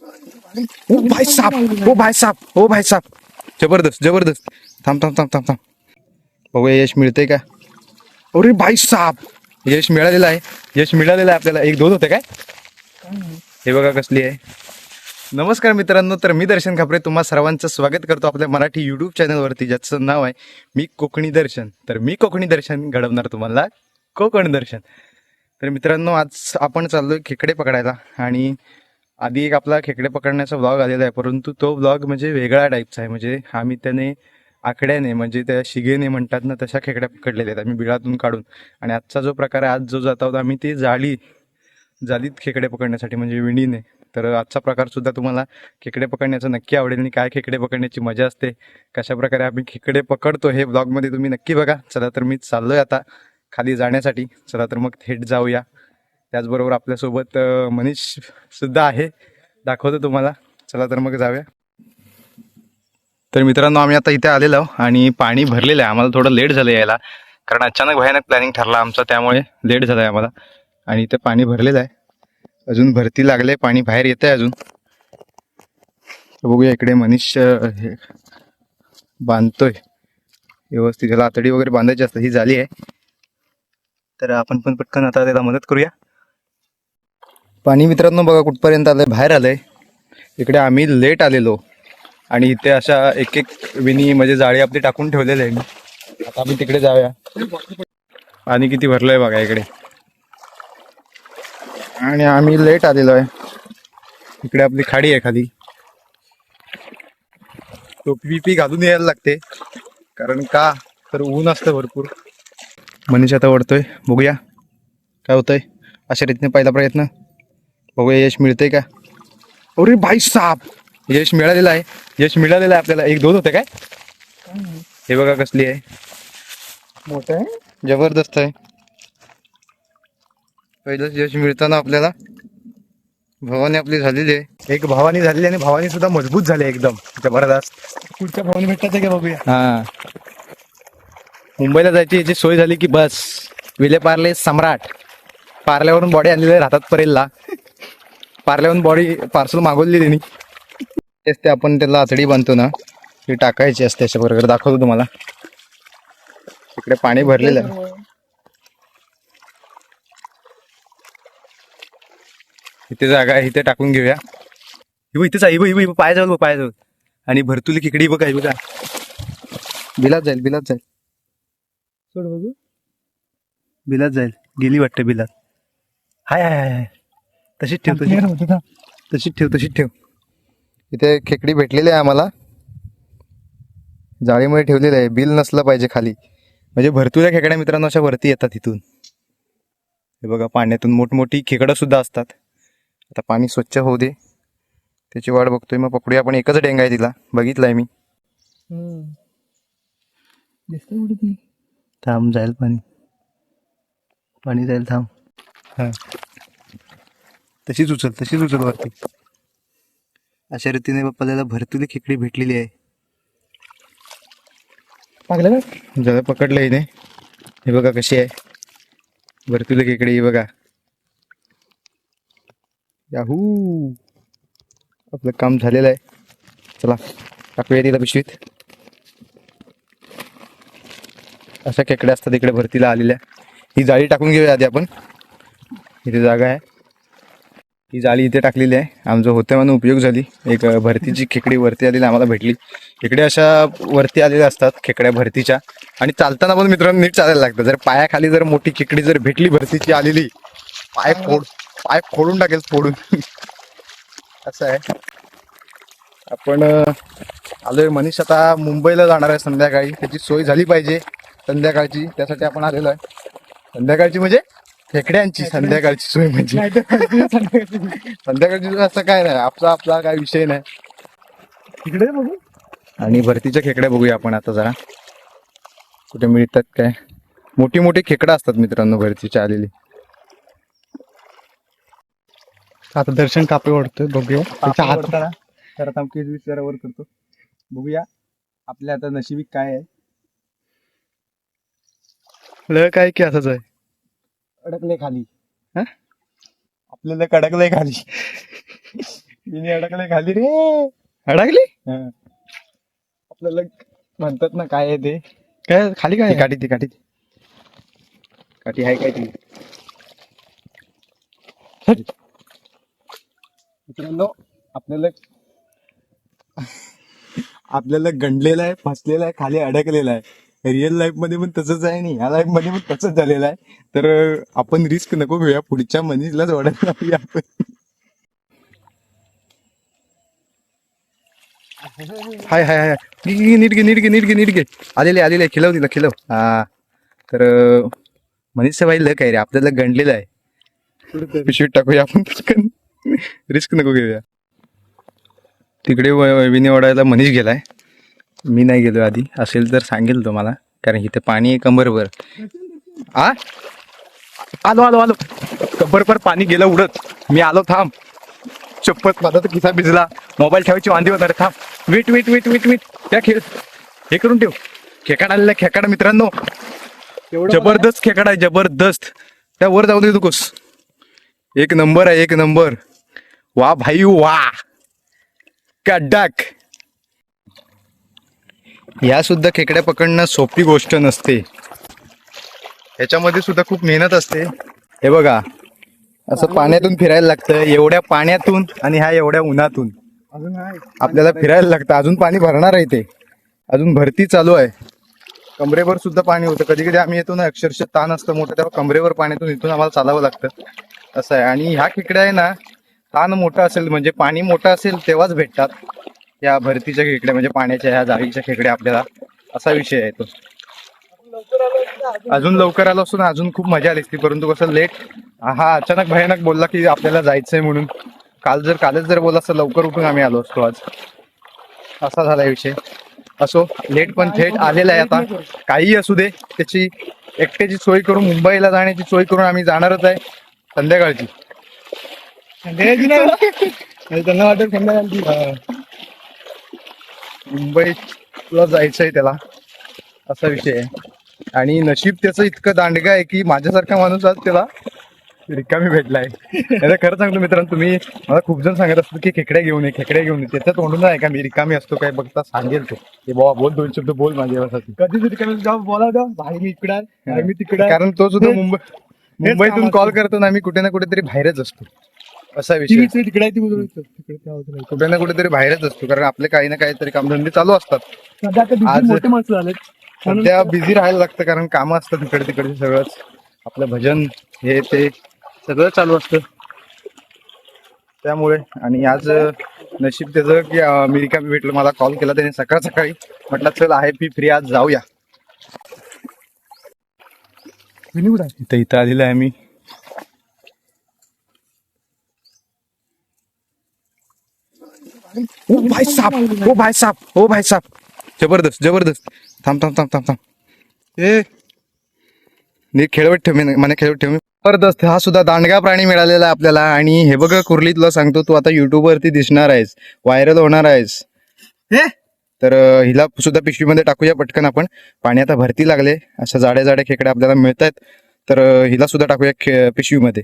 ओ भाई साहब ओ भाई साहब ओ भाई साहब. जबरदस्त जबरदस्त. थांब थांब थांब थांब थांब. बघूया यश मिळतंय का? अरे भाई साहब. यश मिळालेलं आहे. यश मिळालेलं आहे आपल्याला. एक दोन होते काय? हे बघा कसली आहे. नमस्कार मित्रांनो तर मी दर्शन खापरे. तुम्हा सर्वांचं स्वागत करतो आपल्या मराठी यूट्यूब चॅनलवरती ज्याचं नाव आहे मी कोकणी दर्शन. तर मी कोकणी दर्शन घडवणार तुम्हाला. कोकण दर्शन. तर मित्रांनो आज आपण चाललोय खेकडे पकडायला आणि आधी एक आपला खेकडे पकडण्याचा ब्लॉग आलेला आहे परंतु तो ब्लॉग म्हणजे वेगळा टाईपचा आहे. म्हणजे आम्ही त्याने आकड्याने म्हणजे त्या शिगेने म्हणतात ना तशा खेकड्या पकडलेल्या आहेत. आम्ही बिळातून काढून. आणि आजचा जो प्रकार आहे आज जो जात आहोत आम्ही ती जाळी जालीत खेकडे पकडण्यासाठी म्हणजे विणीने. तर आजचा प्रकार सुद्धा तुम्हाला खेकडे पकडण्याचं नक्की आवडेल. आणि काय खेकडे पकडण्याची मजा असते कशा प्रकारे आम्ही खेकडे पकडतो हे ब्लॉगमध्ये तुम्ही नक्की बघा. चला तर मी चाललोय आता खाली जाण्यासाठी. चला तर मग थेट जाऊया. त्याचबरोबर आपल्यासोबत मनीष सुद्धा आहे. दाखवतो तुम्हाला. चला तर मग जाऊया. तर मित्रांनो आम्ही आता इथे आलेलो आहोत आणि पाणी भरलेलं आहे. आम्हाला थोडं लेट झालं यायला. कारण अचानक भयानक प्लॅनिंग ठरला आमचा. त्यामुळे लेट झालं आहे आम्हाला. आणि इथे पाणी भरलेलं आहे. अजून भरती लागले. पाणी बाहेर येत आहे अजून. तर बघूया इकडे मनीष बांधतोय. व्यवस्थित त्याला आतडी वगैरे बांधायची असतं. ही झाली आहे. तर आपण पण पटकन आता त्याला मदत करूया. पाणी मित्रांनो बघा कुठपर्यंत आलंय बाहेर आलंय. इकडे आम्ही लेट आलेलो. आणि इथे अशा एक एक विनी म्हणजे जाळी आपली टाकून ठेवलेली आहे आता आम्ही तिकडे जाऊया. पाणी किती भरलंय बघा इकडे. आणि आम्ही लेट आलेलो आहे. इकडे आपली खाडी आहे खाली. टोपी बिपी घालून यायला लागते. कारण का? तर ऊन असतं भरपूर. मनीष आता वाढतोय बघूया. काय होतंय? अशा रीतीने पहिला प्रयत्न. बघूया यश मिळतंय का? अरे भाई साहब यश मिळालेलं आहे. यश मिळालेलं आहे आपल्याला. एक दोन होते काय? हे बघा कसली आहे. मोठं आहे? जबरदस्त आहे. पहिलंच यश मिळताना आपल्याला भवानी आपली झालेली आहे. एक भवानी झालेली आणि भवानी सुद्धा मजबूत झाली एकदम. जबरदस्त. पुढच्या भाऊने भेटतात का बघूया? हा. मुंबईला जायची याची सोय झाली की बस. विले पार्ले सम्राट. पार्ल्यावरून बॉडी आणलेली राहतात परेलला. पार्ल्यावरून बॉडी पार्सल मागवली त्यांनी. तेच ते आपण त्याला आतडी बांधतो ना ती टाकायची असते अशा प्रकारे. दाखवतो तुम्हाला. इकडे पाणी भरलेलं आहे. इथे जागा आहे इथे टाकून घेऊया. हिबो इथेच आहे. हिबो हिबो पाय जाऊ पाय जाऊ आणि भरतुली खिकडी बघा ही बघा बिलात जाईल बिलात जाईल. सोड बघू. बिलात जाईल. गेली वाटतं बिलात. हाय हाय हाय हाय. तशीच ठेव तशीच का? तशीच ठेव तशीच ठेव. इथे खेकडी भेटलेली आहे आम्हाला. जाळीमध्ये ठेवलेलं आहे. बिल नसलं पाहिजे खाली. म्हणजे भरतुल्या खेकड्या मित्रांनो अशा वरती येतात इथून. हे बघा पाण्यातून मोठमोठी खेकडं सुद्धा असतात. आता पाणी स्वच्छ होऊ दे. त्याची वाट बघतोय. मग पकडूया आपण. एकच डेंगा आहे तिला. बघितलाय मी. थांब जाईल पाणी. पाणी जाईल थांब. हा. तशीच उचल तशीच उचल वरती. अशा रीतीने बाप्पाला भरतुली खेकडी भेटलेली आहे. पागलं का? जरा पकडलं हिने. हे बघा कशी आहे. भरतुली खेकडी ही बघा. याहू. आपलं काम झालेलं आहे. चला टाकूया तिला पिशवीत. अशा खेकड्या असतात इकडे भरतीला आलेल्या. ही जाळी टाकून घेऊया आधी आपण. इथे जागा आहे. ही जाळी इथे टाकलेली आहे. आमचं होतं म्हणून उपयोग झाली. एक भरतीची खेकडी वरती आलेली आम्हाला भेटली. इकडे अशा वरती आलेल्या असतात खेकड्या भरतीच्या. आणि चालताना पण मित्रांनो नीट चालायला लागतं. जर पायाखाली जर मोठी खेकडी जर भेटली भरतीची आलेली पाय फोड पाय फोडून टाकेल फोडून. असं आहे. आपण आलोय मनीष. आता मुंबईला जाणार आहे संध्याकाळी. त्याची सोय झाली पाहिजे संध्याकाळची. त्यासाठी आपण आलेलो आहे. संध्याकाळची म्हणजे? खेकड्यांची संध्याकाळची सोय म्हणजे. संध्याकाळची सोय. असं काय नाही. आपला आपला काय विषय नाही. इकडे बघू. आणि भरतीच्या खेकड्या बघूया आपण आता जरा. कुठे मिळतात काय? मोठी मोठी खेकडा असतात मित्रांनो भरतीच्या आलेली. आता दर्शन कापे ओढतोय बघूया. त्याच्या हात तर आता केस वीस जरा वर करतो. बघूया आपल्या आता नशिबी काय आहे. ल काय की असंच आहे. अडकले खाली. हा? आपल्याला कडकलंय खाली. विनी अडकले खाली रे. अडकली? आपल्याला म्हणतात ना काय आहे ते? काय खाली काय? काठी ती काठी. काठी आहे काय ती? मित्रांनो आपल्याला आपल्याला गंडलेला आहे फसलेला आहे खाली अडकलेला आहे. रिअल लाईफमध्ये पण तसंच आहे आणि या लाईफमध्ये पण तसंच झालेलं आहे. तर आपण रिस्क नको घेऊया. पुढच्या मनीषलाच ओढायला लावूया आपण. हाय हाय हाय. घे, नीट घे नीट घे नीट घे नीट घे. आलेले आलेले. खिलव तिला खिलव. हा. तर मनीष सवाई लक आहे रे. आपल्याला गणलेलं आहे. पिशवीत टाकूया आपण पटकन. रिस्क नको घेऊया. तिकडे व- विनी मनीष गेलाय. मी नाही गेलो आधी. असेल तर सांगेल तो मला कारण इथे पाणी आहे कंबरभर. आ? आलो आलो आलो. कंबरभर पाणी गेलं उडत. मी आलो थांब. चप्पत माझा तर किसा भिजला. मोबाईल ठेवायची वांदी होणार थांब. Wait wait wait wait wait त्या खेळ. हे करून ठेव. खेकाड आलेला खेकाड मित्रांनो. जबरदस्त खेकाड आहे जबरदस्त. त्या वर जाऊ दे नकोस एक नंबर आहे एक नंबर. वा भाई वा. कडाक या सुद्धा खेकड्या पकडणं सोपी गोष्ट नसते. ह्याच्यामध्ये सुद्धा खूप मेहनत असते. हे बघा असं पाण्यातून फिरायला लागतं एवढ्या पाण्यातून आणि ह्या एवढ्या उन्हातून. आपल्याला फिरायला लागतं अजून पाणी भरणार आहे ते अजून भरती चालू आहे. कमरेवर सुद्धा पाणी होतं. कधी कधी आम्ही येतो ना अक्षरशः ताण असतं मोठं तेव्हा कमरेवर पाण्यातून इथून आम्हाला चालावं लागतं. असं आहे. आणि ह्या खेकड्या आहे ना ताण मोठा असेल म्हणजे पाणी मोठं असेल तेव्हाच भेटतात. या भरतीच्या खेकड्या म्हणजे पाण्याच्या ह्या जाळीच्या खेकड्या आपल्याला असा विषय आहे तो. अजून लवकर आलो असतो ना अजून खूप मजा आली असती परंतु कसं लेट हा अचानक भयानक बोलला की आपल्याला जायचंय म्हणून. काल जर कालच जर बोलला असतं लवकर उठून आम्ही आलो असतो आज. असा झाला विषय. असो लेट पण थेट आलेला आहे आता. काही असू दे त्याची एकट्याची सोय करून मुंबईला जाण्याची सोय करून आम्ही जाणारच आहे संध्याकाळची. त्यांना वाटत संध्याकाळची. मुंबईला जायचंय त्याला. असा विषय आहे. आणि नशीब त्याचं इतकं दांडगा आहे की माझ्यासारखा माणूस आज त्याला रिकामी भेटलाय. आता खरं सांगतो मित्रांनो तुम्ही मला खूप जण सांगत असतो की खेकड्या घेऊन ये खेकड्या घेऊन ये. त्याच्या तोंडून आहे का मी रिकामी असतो काय बघता सांगेल तो. की बाबा बोल दोन शब्द बोल माझ्यासाठी कधी तरी कमी जाऊ बोला जाऊ. भाई मी इकडे आहे, मी तिकडे आहे. कारण तो सुद्धा मुंबई मुंबईतून कॉल. करतो ना आम्ही कुठे ना कुठेतरी बाहेरच असतो. असा विषय विचार तिकडे आहे, ती उजळी इथं. तिकडे त्या बाजूला आहे. कुठे ना कुठेतरी बाहेरच असतो कारण आपले काही ना काहीतरी कामधंदे चालू असतात. सध्या आता आज- busy मोठे माणसं झालेत. म्हणून सध्या बिझी राहायला लागतं कारण कामं असतात तिकडे तिकडे सगळंच. आपलं भजन हे ते सगळं चालू असतं. त्यामुळे आणि आज अं, नशीब त्याचं की अं, मी रिकामी भेटलं मला कॉल केला त्याने सकाळ सकाळी. म्हटलं चल आहे पी फ्री आज जाऊया. विनी कुठे आहे? इथं इथं आलेलं आहे मी. ओ भाई साहब ओ भाई साहब ओ भाई साहब. जबरदस्त जबरदस्त. थांब थांब थांब थांब थांब. ए. नी खेळवत ठेव मी मला खेळवत ठेव. मी जबरदस्त हा सुद्धा दांडगा प्राणी मिळालेला आहे आपल्याला. आणि हे बघ कुर्ली तुला सांगतो तू आता युट्यूब वरती दिसणार आहेस. व्हायरल होणार आहेस. हे? तर हिला सुद्धा पिशवीमध्ये टाकूया पटकन आपण. पाणी आता भरती लागले. अशा जाड्या जाड्या खेकड्या आपल्याला मिळत आहेत तर हिला सुद्धा टाकूया पिशवीमध्ये.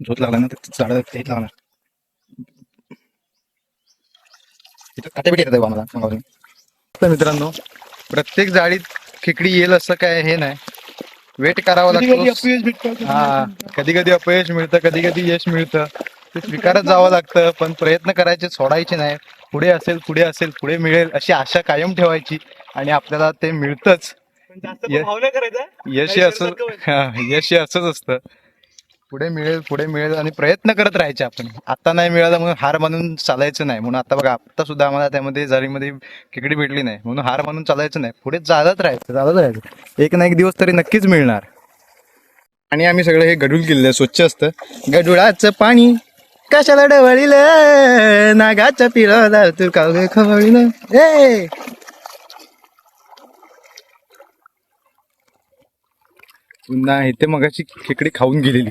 झोत लागला ना झाड काटेपिटी येतात तुम्ही. तर मित्रांनो प्रत्येक जाळीत खेकडी येईल असं काय हे नाही. वेट करावं लागतं. हा कधी कधी अपयश मिळतं कधी कधी यश मिळतं. ते स्वीकारत जावं लागतं पण प्रयत्न करायचे सोडायचे नाही. पुढे असेल पुढे असेल पुढे मिळेल अशी आशा कायम ठेवायची आणि आपल्याला ते मिळतंच. जास्त ये- भाव नाही करायचा? यश हे असं हा, यश हे असंच असतं. पुढे मिळेल पुढे मिळेल आणि प्रयत्न करत राहायचे आपण. आता नाही मिळालं म्हणून हार मानून चालायचं नाही. म्हणून आता बघा आता सुद्धा आम्हाला त्यामध्ये जाळीमध्ये खेकडी भेटली नाही. म्हणून हार मानून चालायचं नाही. पुढे चालत राहायचं चालत राहायचं. एक ना एक दिवस तरी नक्कीच मिळणार. आणि आम्ही सगळं हे गडूळ केलेलं स्वच्छ असतं. गडुळाचं पाणी कशाला डवळीलं? नागाच्या पिळाला तू कावळे खवळीलं? ए! पुन्हा इथे मगाची खेकडी खाऊन गेलेली.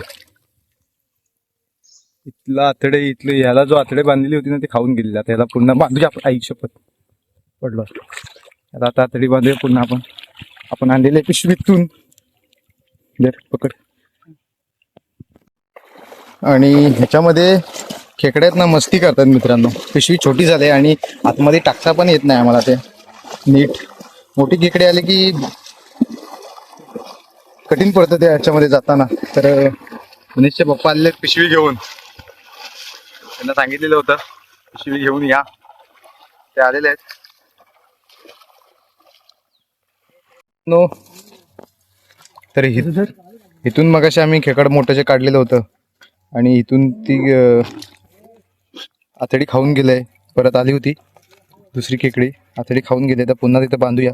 इथला आतडे इथले ह्याला जो आतडे बांधलेली होती ना ते खाऊन गेलेली. आता ह्याला पुन्हा बांधूया आपण आई शपथ. पडलो असतो. आता आतडी बांधूया पुन्हा आपण. आपण आणलेले पिशवीतून. पकड. आणि ह्याच्यामध्ये खेकड्यात ना मस्ती करतात मित्रांनो. पिशवी छोटी झाली आणि आतमध्ये टाकता पण येत नाही आम्हाला ते. नीट. मोठी खेकडे आले की कठीण पडतं ते ह्याच्यामध्ये जाताना. तर मनीषचे पप्पा आलेले आहेत पिशवी घेऊन त्यांना सांगितलेलं होतं पिशवी घेऊन या. ते आलेले आहेत. नो. तर इथून मग आम्ही खेकड मोठं जे काढलेलं होतं. आणि इथून ती आतडी खाऊन गेलंय परत आली होती दुसरी खेकडी. आतडी खाऊन गेले. तर पुन्हा तिथं बांधूया.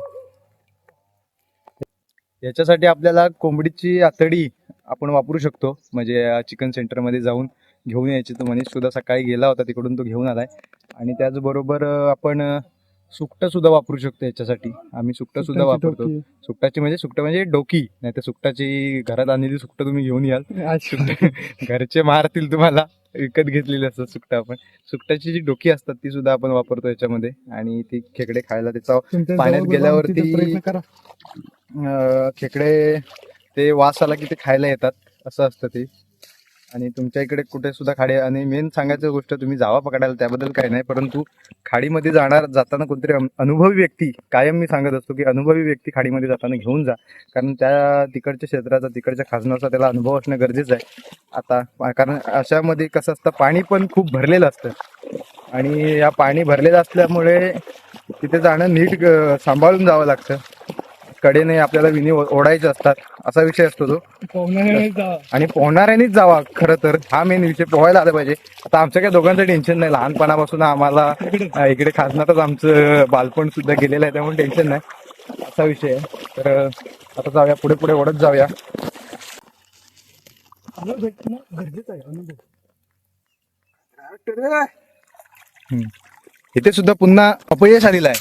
याच्यासाठी आपल्याला कोंबडीची आतडी आपण वापरू शकतो. म्हणजे चिकन सेंटरमध्ये जाऊन घेऊन यायची तो मनीष सुद्धा सकाळी गेला होता तिकडून तो घेऊन आलाय. आणि त्याचबरोबर आपण सुकट सुद्धा वापरू शकतो याच्यासाठी. आम्ही सुकट सुद्धा वापरतो. सुकटाची म्हणजे सुकट म्हणजे डोकी नाही तर सुकटाची घरात आणलेली सुकट तुम्ही घेऊन याल. घरचे मारतील तुम्हाला. विकत घेतलेली असतात सुकट आपण. सुकटाची जी डोकी असतात ती सुद्धा आपण वापरतो याच्यामध्ये. आणि ती खेकडे खायला त्याचा पाण्यात गेल्यावरती खेकडे ते वास आला की ते खायला येतात असं असतं ते. आणि तुमच्या इकडे कुठे सुद्धा खाडी आणि मेन सांगायचं गोष्ट तुम्ही जावा पकडायला त्याबद्दल काही नाही परंतु खाडीमध्ये जाणार जाताना कोणतरी अनुभवी व्यक्ती कायम मी सांगत असतो की अनुभवी व्यक्ती खाडीमध्ये जाताना घेऊन जा. कारण त्या तिकडच्या क्षेत्राचा तिकडच्या खाजनाचा त्याला अनुभव असणं गरजेचं आहे. आता कारण अशामध्ये कसं असतं पाणी पण खूप भरलेलं असतं. आणि या पाणी भरलेलं असल्यामुळे तिथे जाणं नीट सांभाळून जावं लागतं. कडेने आपल्याला विणी ओढायचे असतात. असा विषय असतो तो. आणि पोहणाऱ्यानेच जावा खरं तर. हा मेन विषय पोहायला आला पाहिजे. आता आमच्या काही दोघांचं टेन्शन नाही. लहानपणापासून आम्हाला इकडे खासनातच आमचं बालपण सुद्धा गेलेलं आहे त्यामुळे टेन्शन नाही. असा विषय आहे. तर आता जाऊया. पुढे पुढे ओढत जाऊया. इथे सुद्धा पुन्हा अपयश आलेलं आहे.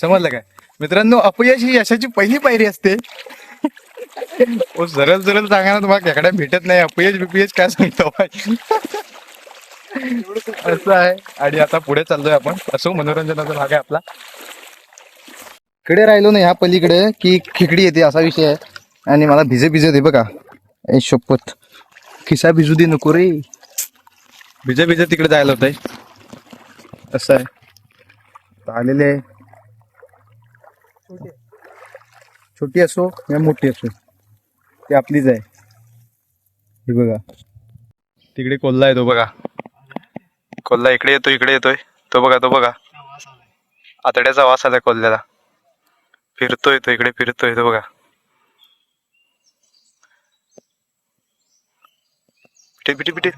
समजलं काय? मित्रांनो अपयश ही यशाची पहिली पायरी असते. ओ सरळ सरळ सांगा ना तुम्हाला खेकड्या भेटत नाही. अपयश बिपयश काय सांगतो असं आहे. आणि आता पुढे चाललोय आपण. असो मनोरंजनाचा भाग आहे आपला. इकडे राहिलो ना ह्या पलीकडे की खेकडी येते असा विषय आहे. आणि मला भिजे भिजे दे बघा. ए शपथ. खिसा भिजू दे नको रे. भिजे भिजे तिकडे जायला होतंय. असं आहे. आलेले आहे. छोटी असो या मोठी असो. ती आपलीच आहे. हे बघा. तिकडे कोल्हा येतो बघा. कोल्हा इकडे येतो इकडे येतोय. तो बघा तो बघा. आतड्याचा वास आलाय कोल्ह्याला. फिरतोय तो इकडे फिरतोय तो बघा. पिटे पिटे पिटे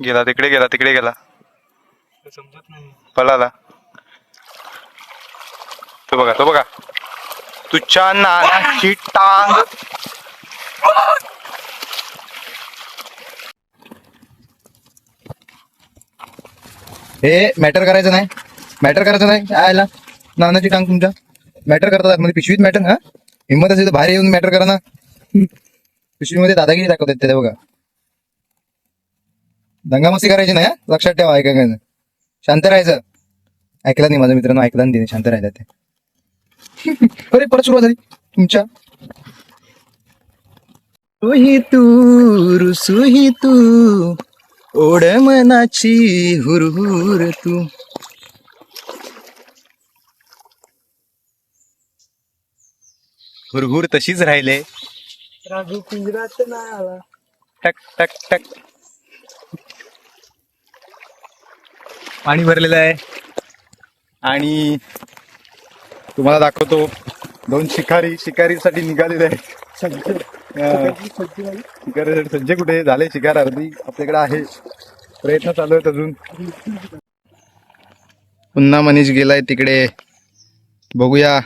गेला तिकडे गेला तिकडे गेला. पळाला. तो बघा तो बघा. तुझ्या नानाची टांग. हे मॅटर करायचं नाही. मॅटर करायचं नाही. काय आला नानाची टांग तुमच्या. मॅटर करतात म्हणजे पिशवीत मॅटर हा? हिंमत असेल तर बाहेर येऊन मॅटर करा ना. पिशवीमध्ये दादागिरी दाखवतात ते बघा. दंगामस्ती करायची नाही? लक्षात ठेवा ऐका काय शांत राहायचं. ऐकला नाही माझ्या मित्रांनो ऐकला नाही तिने शांत राहायचं ते. अरे परत सुरुवात झाली. तुमच्या. सुही तू रुसुही तू ओढ मनाची हुरहुर तू. हुरहुर तशीच राहिले. राजू पिंजरात नाही आला टक टक टक. पाणी भरलेलं आहे. आणि तुम्हाला दाखवतो दोन शिकारी शिकारीसाठी निघालेले आहे? शिकारी सज्जे कुठे? झाले शिकार अर्धी. आपल्याकडे आहे. प्रयत्न चालू आहेत अजून. पुन्हा मनीष गेलाय तिकडे. बघूया.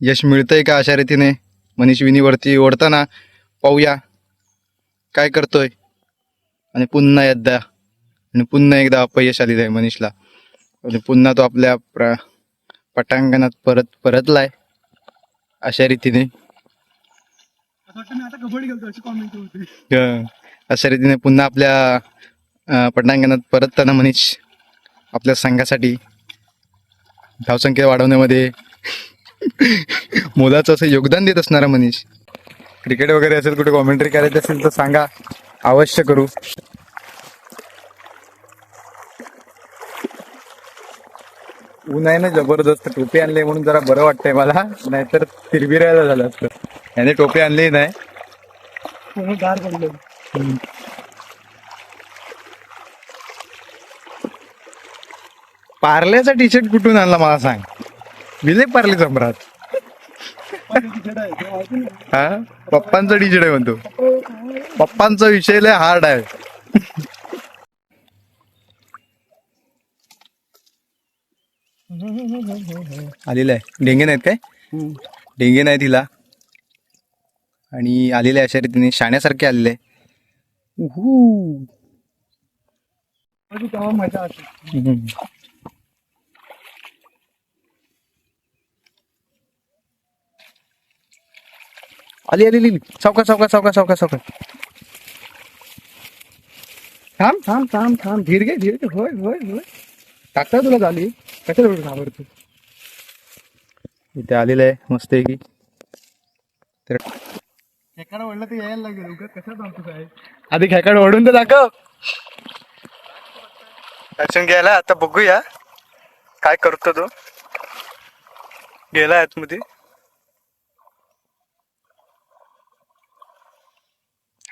यश मिळतंय का अशा रीतीने? मनीष विनीवरती ओढताना पाहूया. काय करतोय? आणि पुन्हा एकदा. आणि पुन्हा एकदा अपयश आलेलं आहे मनीषला. आणि पुन्हा तो आपल्या प्र पटांगणात परत परतलाय. अशा रीतीने. अशी कॉमेंट होती. अं, अशा रीतीने पुन्हा आपल्या पटांगणात परतताना मनीष आपल्या संघासाठी धावसंख्या वाढवण्यामध्ये मोलाचं असं योगदान देत असणारा मनीष. क्रिकेट वगैरे असेल कुठे कॉमेंट्री करायची असेल तर सांगा. अवश्य करू. ऊन आहे ना जबरदस्त टोपी आणली म्हणून जरा बरं वाटतंय मला. नाहीतर तिरबिरायला झालं असतं. याने टोपी आणली नाही. पूर्ण गार पडलं पार्ल्याचा टी शर्ट कुठून आणला मला सांग. विले पार्ले सम्राट. हा? पप्पांचा टी शर्ट आहे म्हणतो. पप्पांचा विषय लय हार्ड आहे. आलेलं आहे डेंगे नाहीत काय? डेंगे नाही तिला आणि आलेले अशा रीतीने शाण्यासारखे आलेले आहे. आली आली आली सावका सावका सावका सावका सावका थांब थांब थांब थांब. धीर घे धीर घे. होय होय होय. टाकता तुला झाली कशा घाबरतो इथे आलेलं आहे मस्त आहे की तर तर यायला लागेल उगा कसा सांगतो काय आधी खेकाड ओढून तर दाखव. दर्शन घ्यायला आता बघूया. काय करतो तो? गेला आतमध्ये.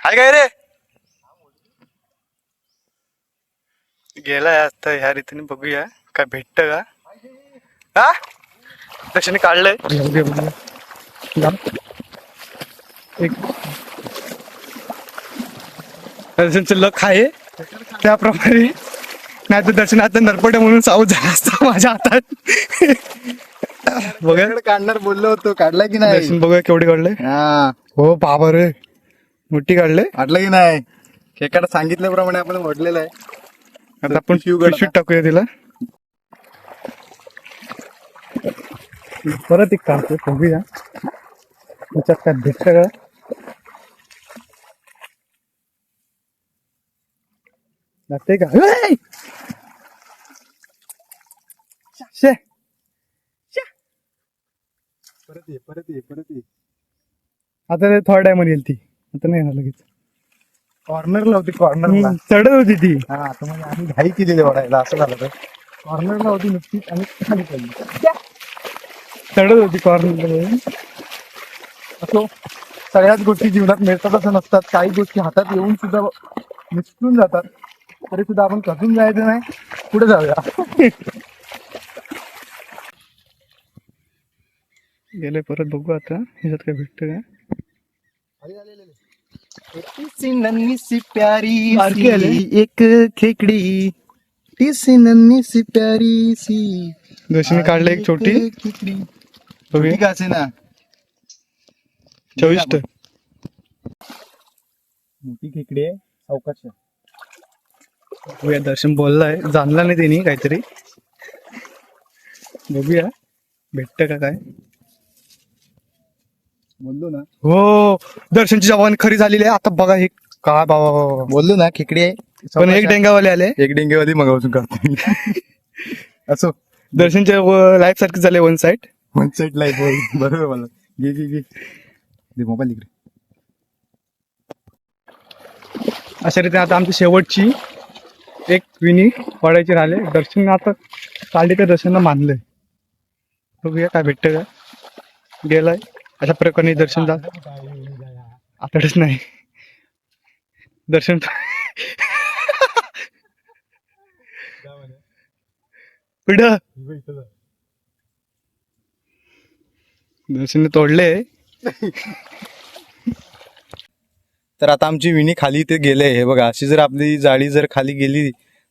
हाय काय रे? गेलाय आता ह्या रीतीने बघूया काय भेटत का? हा? दर्शने काढलंय दर्शनचं लक आहे. त्याप्रमाणे नाही तर दर्शन आता नरपटे म्हणून साऊथ झाला असता माझ्या हातात. बघा काढणार बोललो होतो. काढला की नाही? दर्शन बघूया केवढे काढले. हा. हो बाबा रे. मोठी काढले. काढलं की नाही? खेकडा सांगितल्याप्रमाणे आपण ओढलेलं आहे. आता आपण पिशवीत टाकूया तिला. परत एक काढतो बघूया. त्याच्यात काय भेटत का? लागते का! शे! परत ये परत ये परत ये. आता थर्ड टाइम येईल ती. आता नाही लगेच. कॉर्नरला होती कॉर्नरला हम्म, चढत होती ती. हा आता म्हणजे आम्ही घाई केलेली ओढायला असं झालं तर. कॉर्नरला होती नुकतीच आणि खाली पडली. चढत होती कॉर्नर असो सगळ्याच गोष्टी जीवनात मिळतात असं नसतात. काही गोष्टी हातात येऊन सुद्धा निसटून जातात. तरी सुद्धा आपण कसून जायचं नाही. पुढे जाऊया. गेले परत बघू आता. ह्याच्यात काय भेटतं का? सी नन्ही सी प्यारी आले. एक खेकडी. ती सी नन्ही सी. प्यारी सी दर्शनी काढलं एक छोटी खेकडी. बघूया. छोटी का असे ना. चविष्ट मोठी खेकडी आहे अवकाश बघूया दर्शन बोललाय जाणला नाही त्यांनी काहीतरी. बघूया. भेटतं का काय? बोललो ना. हो दर्शनची जवान खरी झालेली आहे. आता बघा हे काय बाबा. बोललो ना खेकडी आहे. पण एक डेंगावाले आले. एक डेंगेवाली मगापासून करतो असो. दर्शनच्या लाईफ सारखे झाले वन साइड साईड लाईफ बरोबर मला घे घे घे. दे मोबाईल इकडे. अशा रीतीने आता आमची शेवटची एक विनी वाढायची राहिले. दर्शन आता काढली तर दर्शनला मानलंय. बघूया काय भेटतं का. गेलाय. अशा प्रकारे दर्शन जा आताच नाही. दर्शन कुठं दर्शनने तोडले. तर आता आमची विणी खाली ते गेले हे बघा अशी जर आपली जाळी जर खाली गेली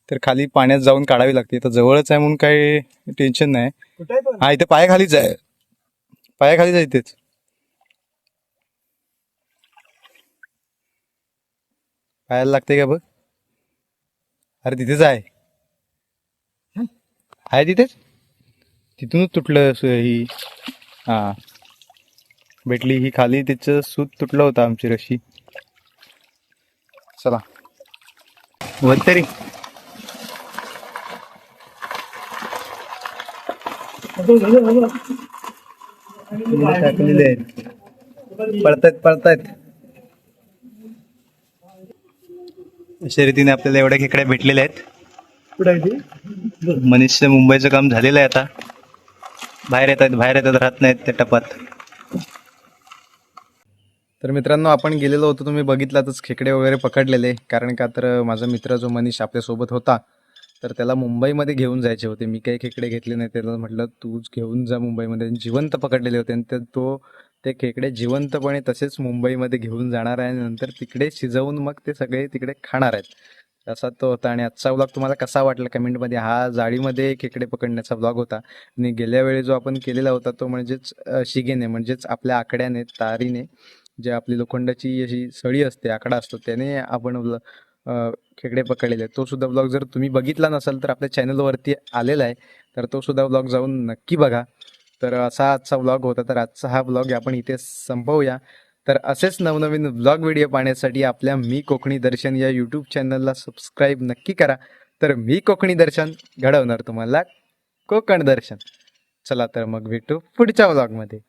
तर खाली पाण्यात जाऊन काढावी लागते. तर जवळच आहे म्हणून काही टेन्शन नाही. हा इथे पायाखालीच आहे. पायाखालीच आहे इथेच. पायाला लागते का बघ? अरे तिथेच आहे. आहे तिथेच? तिथूनच तुटलं ही. हा. भेटली ही खाली तिचं सूत तुटलं होतं आमची रशी चला. वर तरी टाकलेले आहेत. पळतायत पळतायत. अशा रीतीने आपल्याला एवढ्या खेकड्या भेटलेल्या आहेत. मनीषचं मुंबईचं काम झालेलं आहे आता. बाहेर येतात बाहेर येतात राहत नाहीत त्या टपात. तर मित्रांनो आपण गेलेलो होतो तुम्ही बघितलातच खेकडे वगैरे पकडलेले. कारण का तर माझा मित्र जो मनीष आपल्यासोबत होता तर त्याला मुंबईमध्ये घेऊन जायचे होते. मी काही खेकडे घेतले नाही त्याला म्हटलं तूच घेऊन जा मुंबईमध्ये. जिवंत पकडलेले होते. आणि तो ते खेकडे जिवंतपणे तसेच मुंबईमध्ये घेऊन जाणार आहे. नंतर तिकडे शिजवून मग ते सगळे तिकडे खाणार आहेत. असा तो होता. आणि आजचा व्लॉग तुम्हाला कसा वाटला? कमेंटमध्ये हा जाळीमध्ये खेकडे पकडण्याचा व्लॉग होता. आणि गेल्या वेळी जो आपण केलेला होता तो म्हणजेच शिगेने म्हणजेच आपल्या आकड्याने तारीने जे आपली लोखंडाची अशी सळी असते आकडा असतो त्याने आपण खेकडे पकडलेले तो सुद्धा ब्लॉग जर तुम्ही बघितला नसाल तर आपल्या चॅनलवरती आलेला आहे तर तो सुद्धा ब्लॉग जाऊन नक्की बघा. तर असा आजचा ब्लॉग होता तर आजचा हा ब्लॉग आपण इथे संपवूया. तर असेच नवनवीन ब्लॉग व्हिडिओ पाहण्यासाठी आपल्या मी कोकणी दर्शन या यूट्यूब चॅनलला सबस्क्राईब नक्की करा. तर मी कोकणी दर्शन घडवणार तुम्हाला कोकण दर्शन. चला तर मग भेटू पुढच्या ब्लॉगमध्ये